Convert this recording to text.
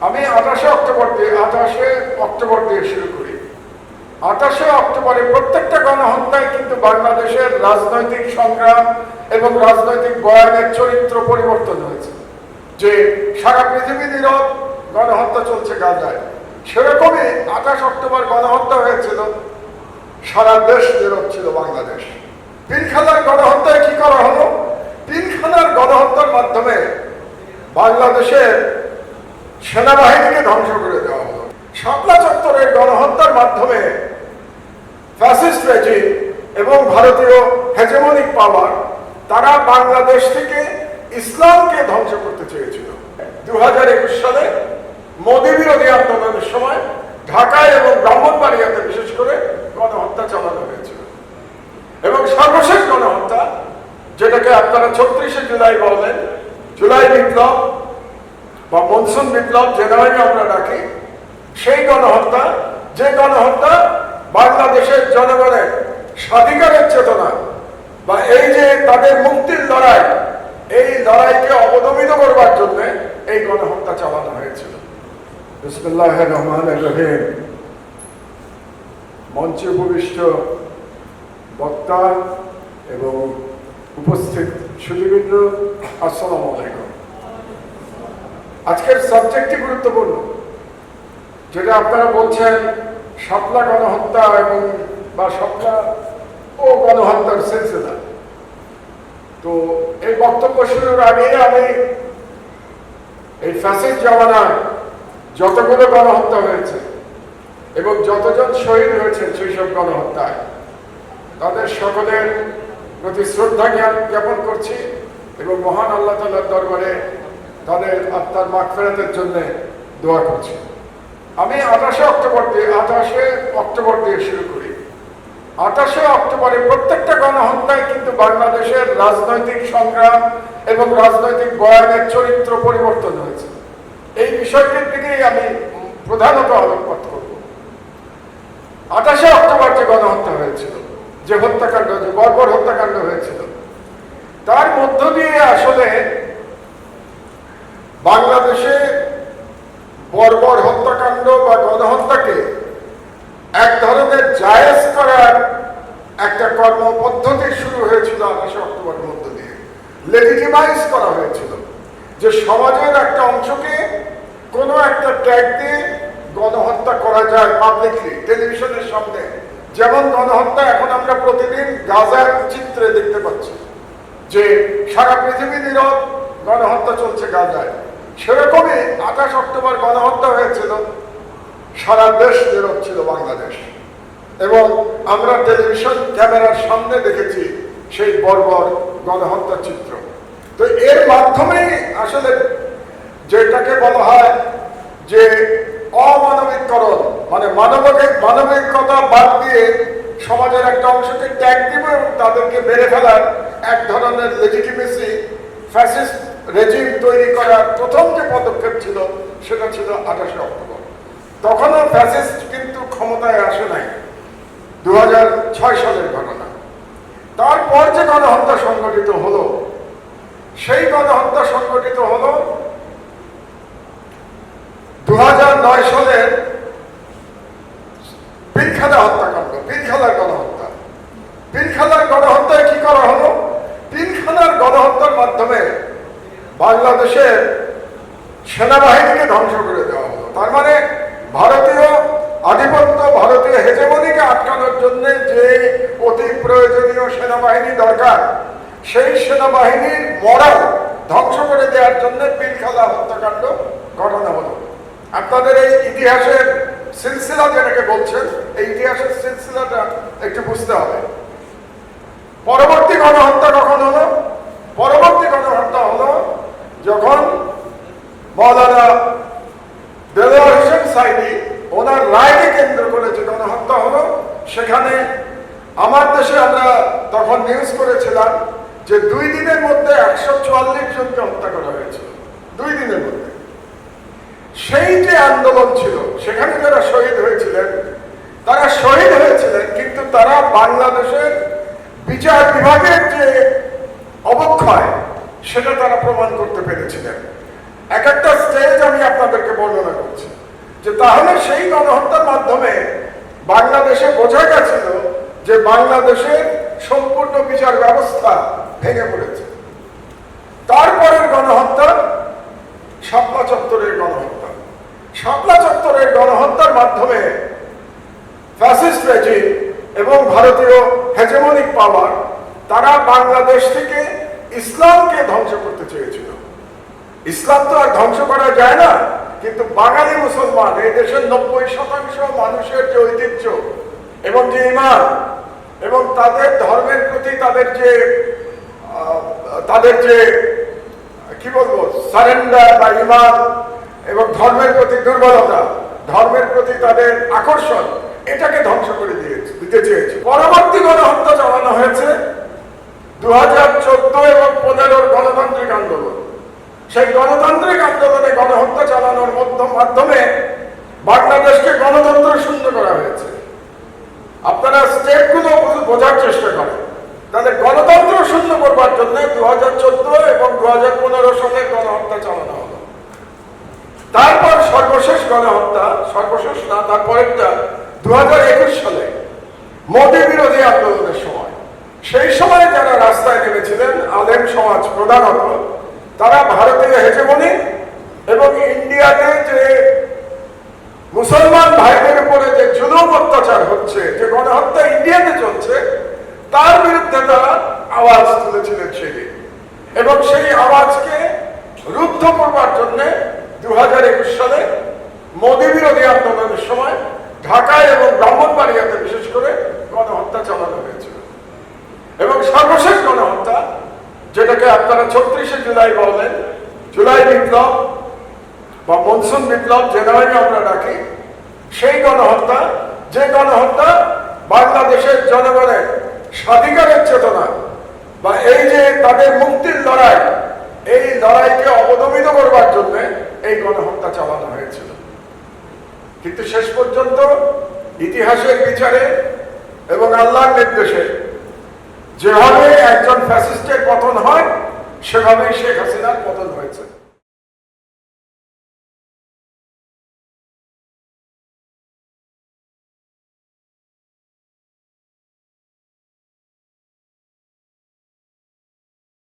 আমি আঠাশে অক্টোবর দিয়ে আঠাশে অক্টোবর দিয়ে শুরু করি। আঠাশে অক্টোবরে প্রত্যেকটা গণহত্যায় কিন্তু বাংলাদেশের রাজনৈতিক সংগ্রাম এবং রাজনৈতিক বয়ানের চরিত্র পরিবর্তন হয়েছে। যে সারা পৃথিবী নীরব গণহত্যা চলছে গাজায়। সেরকমই আঠাশ অক্টোবর গণহত্যা হয়েছিল। সারা দেশ নীরব ছিল বাংলাদেশ। পিলখানার গণহত্যায় কি করা হলো? পিলখানার গণহত্যার মাধ্যমে বাংলাদেশের সেনাবাহিনীকে ধ্বংস করে দেওয়া হলো। শাপলা চত্বরের গণহত্যার মাধ্যমে ফ্যাসিস্ট রেজিম এবং ভারতীয় হেজেমনিক পাওয়ার তারা বাংলাদেশ থেকে ইসলামকে ধ্বংস করতে চেয়েছিল। দু হাজার একুশ সালে মোদী বিরোধী আন্দোলনের সময় ঢাকায় এবং ব্রাহ্মণবাড়িয়াতে বিশেষ করে গণহত্যা চালানো হয়েছিল। এবং সর্বশেষ গণহত্যা, যেটাকে আপনারা ছত্রিশে জুলাই বলেন, জুলাই বিপ্লব বা মনসুন বিপ্লব যে নামে আমরা ডাকি, সেই গণহত্যা, যে গণহত্যা বাংলাদেশের জনগণের স্বাধিকারের চেতনা বা এই যে তাদের মুক্তির লড়াই, এই লড়াইকে অবদমিত করবার জন্য এই গণহত্যা চালানো হয়েছিল। বিসমুল্লাহ রহমান রহিম। মঞ্চে উপবিষ্ট বক্তা এবং উপস্থিত সুদীবৃন্দ আসসালামু আলাইকুম। আজকের সাবজেক্টটি গুরুত্বপূর্ণ, যেটা আপনারা বলছেন শাপলা গণহত্যা এবং বা শাপলা ও গণহত্যার সিলসিলা। তো এই বক্তব্য শুরুর আগে আমি এই ফ্যাসিস জামানায় যতগুলো গণহত্যা হয়েছে এবং যতজন শহীদ হয়েছেন সেই সব গণহত্যায়, তাদের সকলের প্রতি শ্রদ্ধা জ্ঞান জ্ঞাপন করছি এবং মহান আল্লাহ তালার দরবারে তাদের আত্মার মাগ ফেরাতের জন্য দোয়া করছি। আমি আঠাশে অক্টোবর দিয়ে, আঠাশে অক্টোবর দিয়ে শুরু করি। আঠাশে অক্টোবরে প্রত্যেকটা গণহত্যায় কিন্তু বাংলাদেশের রাজনৈতিক সংগ্রাম এবং রাজনৈতিক বয়ানের চরিত্র পরিবর্তন হয়েছে। এই বিষয়টির দিকেই আমি প্রধানত আলোকপাত করব। আঠাশে অক্টোবর যে গণহত্যা হয়েছিল, যে হত্যাকাণ্ড, যে বর্বর হত্যাকাণ্ড হয়েছিল, তার মধ্য দিয়ে আসলে বাংলাদেশে বর্বর হত্যাকাণ্ড বা গণহত্যাকে এক ধরনের জায়েজ করার একটা কর্মপদ্ধতি শুরু হয়েছিল আঠাশে অক্টোবরের মধ্য দিয়ে। লেজিটিমাইজ করা হয়েছিল যে সমাজের একটা অংশকে কোনো একটা ট্যাগ দিয়ে গণহত্যা করা যায় পাবলিকলি টেলিভিশনের সামনে। যেমন গণহত্যা এখন আমরা প্রতিদিন গাজার চিত্রে দেখতে পাচ্ছি যে সারা পৃথিবী নীরব গণহত্যা চলছে গাজায়। সেরকমই আঠাশ অক্টোবর গণহত্যা হয়েছিল। সারা দেশ নীরব ছিল বাংলাদেশ। এবং আমরা টেলিভিশন ক্যামেরার সামনে দেখেছি সেই বর্বর গণহত্যা চিত্র। তো এর মাধ্যমেই আসলে যেটাকে বলা হয় যে অমানবিককরণ মানে মানবিক, মানবিকতা বাদ দিয়ে সমাজের একটা অংশকে ত্যাগ দিব এবং তাদেরকে মেরে ফেলার এক ধরনের লেজিটিমেসি ফ্যাসিস্ট রেজিম তৈরি করার প্রথম যে পদক্ষেপ ছিল, সেটা ছিল আঠাশে অক্টোবর। তখনও ফ্যাসিস্ট কিন্তু ক্ষমতায় আসে নাই। দু সালের ঘটনা। তারপর যে গণহত্যা সংগঠিত হলো, সেই গণহত্যা সংগঠিত হলো দু সালের পিলখানা হত্যাকাণ্ড পিলখানার গণহত্যা পিলখানার গণহত্যায় কি করা হলো পিলখানার গণহত্যার মাধ্যমে বাংলাদেশের সেনাবাহিনীকে ধ্বংস করে দেওয়া হলো। তার মানে ভারতীয় আধিপত্য ভারতীয় হেজেমনিকে আটকানোর জন্য যে অতি প্রয়োজনীয় সেনাবাহিনী দরকার, সেই সেনাবাহিনীর মরাল ধ্বংস করে দেওয়ার জন্য পিলখালা হত্যাকাণ্ড ঘটনা হলো। আপনাদের এই ইতিহাসের সিলসিলা যেটাকে বলছেন, এই ইতিহাসের সিলসিলাটা একটু বুঝতে হবে। পরবর্তী গণহত্যা কখন হলো? পরবর্তী যখন মৌলানা দেলোয়ার হোসেন সাইদি ওনার রায়কে কেন্দ্র করে যে গণহত্যা হলো, সেখানে আমার দেশে আমরা তখন নিউজ করেছিলাম যে দুই দিনের মধ্যে একশো চুয়াল্লিশ জনকে হত্যা করা হয়েছিল দুই দিনের মধ্যে। সেই যে আন্দোলন ছিল, সেখানে যারা শহীদ হয়েছিলেন, তারা শহীদ হয়েছিলেন, কিন্তু তারা বাংলাদেশের বিচার বিভাগের যে অবক্ষয় সেটা তারা প্রমাণ করতে পেরেছিলেন এক একটা স্টেজ আমি আপনাদেরকে বর্ণনা যে তাহলে সেই গণহত্যার মাধ্যমে বাংলাদেশে বোঝা গেছিল যে বাংলাদেশের সম্পূর্ণ বিচার ব্যবস্থা ভেঙে পড়েছে। তারপরের গণহত্যা শাপলা চত্বরের গণহত্যা। শাপলা চত্বরের গণহত্যার মাধ্যমে ফ্যাসিস্ট রেজিম এবং ভারতীয় হেজেমনিক পাওয়ার তারা বাংলাদেশ থেকে ইসলামকে ধ্বংস করতে চেয়েছিল। ইসলাম তো আর ধ্বংস করা যায় না। কিন্তু বাঙালি মুসলমান, এই দেশের নব্বই শতাংশ মানুষের যে ঐতিহ্য এবং যে ইমান এবং তাদের ধর্মের প্রতি তাদের যে তাদের যে, কি বলব সারেন্ডার বা ইমান এবং ধর্মের প্রতি দুর্বলতা, ধর্মের প্রতি তাদের আকর্ষণ, এটাকে ধ্বংস করে দিয়েছে, দিতে চেয়েছে। পরবর্তী গণহত্যা চালানো হয়েছে দু হাজার চোদ্দ এবং পনেরোর গণতান্ত্রিক আন্দোলন। সেই গণতান্ত্রিক আন্দোলনে গণহত্যা মধ্য- মাধ্যমে বাংলাদেশকে গণতন্ত্র শূন্য করা হয়েছে। আপনারা স্টেপগুলো বুঝ- বোঝার চেষ্টা করেন। তাহলে গণতন্ত্র শূন্য করবার জন্য দু হাজার চোদ্দ এবং দু হাজার পনেরো সালে গণহত্যা চালানো হলো। তারপর সর্বশেষ গণহত্যা, সর্বশেষ না তারপরেরটা দু হাজার একুশ সালে মোদী বিরোধী আন্দোলনের সময়। সেই সময় যারা রাস্তায় নেমেছিলেন, আলেম সমাজ প্রধানত, তারা ভারতীয় হেজেমনি এবং ইন্ডিয়াতে যে মুসলমান ভাইদের উপরে যে জুলুম হচ্ছে যে গণহত্যা ইন্ডিয়াতে চলছে, তার বিরুদ্ধে তারা আওয়াজ তুলেছিলেন সেদিন। এবং সেই আওয়াজকে রুদ্ধ করবার জন্য দু হাজার একুশ সালে মোদী বিরোধী আন্দোলনের সময় ঢাকায় এবং ব্রাহ্মণবাড়িয়াতে বিশেষ করে গণহত্যা চালানো হয়েছিল। এবং সর্বশেষ গণহত্যা, যেটাকে আপনারা ছত্রিশে জুলাই বলেন, জুলাই বিপ্লব বা মনসুন বিপ্লব যে নামে আমরা ডাকি, সেই গণহত্যা যে গণহত্যা বাংলাদেশের জনগণের স্বাধিকারের চেতনা বা এই যে তাদের মুক্তির লড়াই, এই লড়াইকে অবদমিত করবার জন্য এই গণহত্যা চালানো হয়েছিল। কিন্তু শেষ পর্যন্ত ইতিহাসের বিচারে এবং আল্লাহর নির্দেশে যেভাবে একজন ফ্যাসিস্টের পতন হয়, সেভাবেই শেখ হাসিনার পতন হয়েছে।